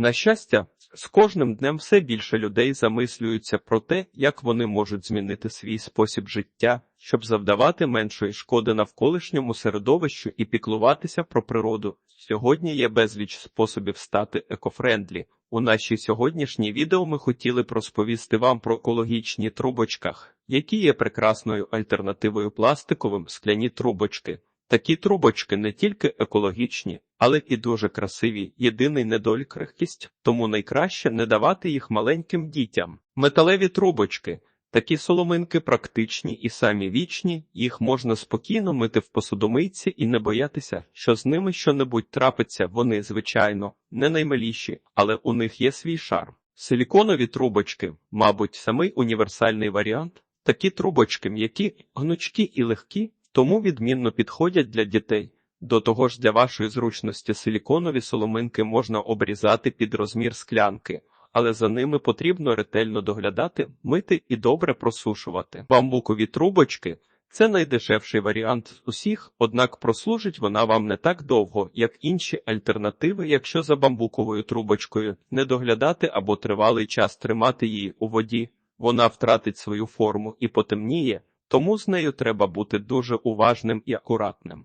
На щастя, з кожним днем все більше людей замислюються про те, як вони можуть змінити свій спосіб життя, щоб завдавати меншої шкоди навколишньому середовищу і піклуватися про природу. Сьогодні є безліч способів стати екофрендлі. У нашій сьогоднішній відео ми хотіли б розповісти вам про екологічні трубочках, які є прекрасною альтернативою пластиковим скляні трубочки. Такі трубочки не тільки екологічні, але і дуже красиві. Єдиний недолік крихкість, тому найкраще не давати їх маленьким дітям. Металеві трубочки. Такі соломинки практичні і самі вічні, їх можна спокійно мити в посудомийці і не боятися, що з ними щонебудь трапиться. Вони, звичайно, не наймиліші, але у них є свій шарм. Силіконові трубочки, мабуть, самий універсальний варіант. Такі трубочки м'які, гнучкі і легкі, тому відмінно підходять для дітей. До того ж, для вашої зручності силіконові соломинки можна обрізати під розмір склянки, але за ними потрібно ретельно доглядати, мити і добре просушувати. Бамбукові трубочки це найдешевший варіант з усіх, однак прослужить вона вам не так довго, як інші альтернативи, якщо за бамбуковою трубочкою не доглядати або тривалий час тримати її у воді, вона втратить свою форму і потемніє, тому з нею треба бути дуже уважним і акуратним.